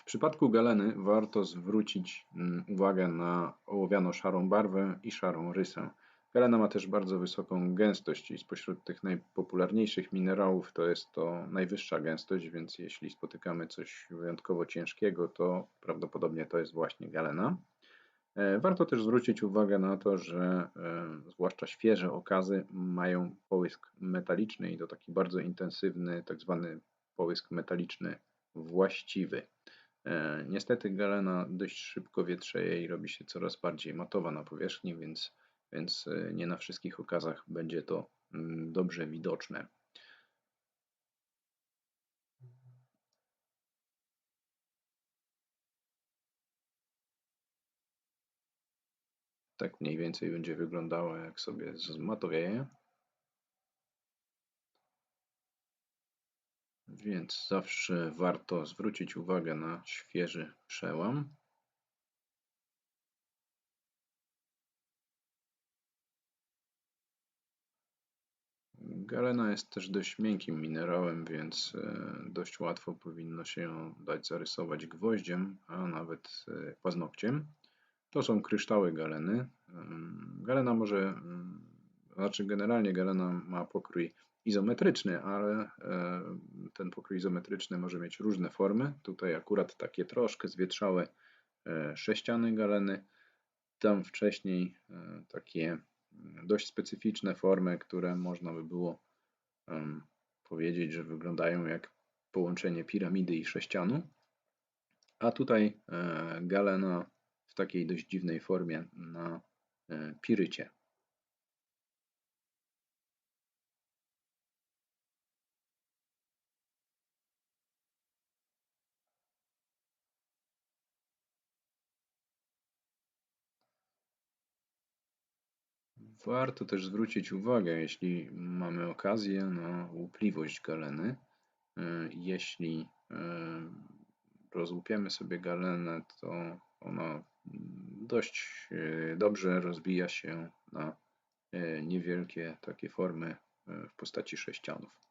W przypadku galeny warto zwrócić mm, uwagę na ołowiano-szarą barwę i szarą rysę. Galena ma też bardzo wysoką gęstość i spośród tych najpopularniejszych minerałów to jest to najwyższa gęstość, więc jeśli spotykamy coś wyjątkowo ciężkiego, to prawdopodobnie to jest właśnie galena. E, warto też zwrócić uwagę na to, że e, zwłaszcza świeże okazy mają połysk metaliczny i to taki bardzo intensywny, tak zwany połysk metaliczny właściwy. E, niestety galena dość szybko wietrzeje i robi się coraz bardziej matowa na powierzchni, więc, więc nie na wszystkich okazach będzie to mm, dobrze widoczne. Tak mniej więcej będzie wyglądało, jak sobie zmatowieje. Więc zawsze warto zwrócić uwagę na świeży przełam. Galena jest też dość miękkim minerałem, więc e, dość łatwo powinno się ją dać zarysować gwoździem, a nawet e, paznokciem. To są kryształy galeny. Galena może, znaczy generalnie galena ma pokrój izometryczny, ale ten pokrój izometryczny może mieć różne formy. Tutaj akurat takie troszkę zwietrzałe e, sześciany galeny. Tam wcześniej e, takie dość specyficzne formy, które można by było powiedzieć, że wyglądają jak połączenie piramidy i sześcianu. A tutaj e, galena w takiej dość dziwnej formie na e, pirycie. Warto też zwrócić uwagę, jeśli mamy okazję, na łupliwość galeny. E, jeśli e, rozłupiemy sobie galenę, to ona dość e, dobrze rozbija się na niewielkie takie formy w postaci sześcianów.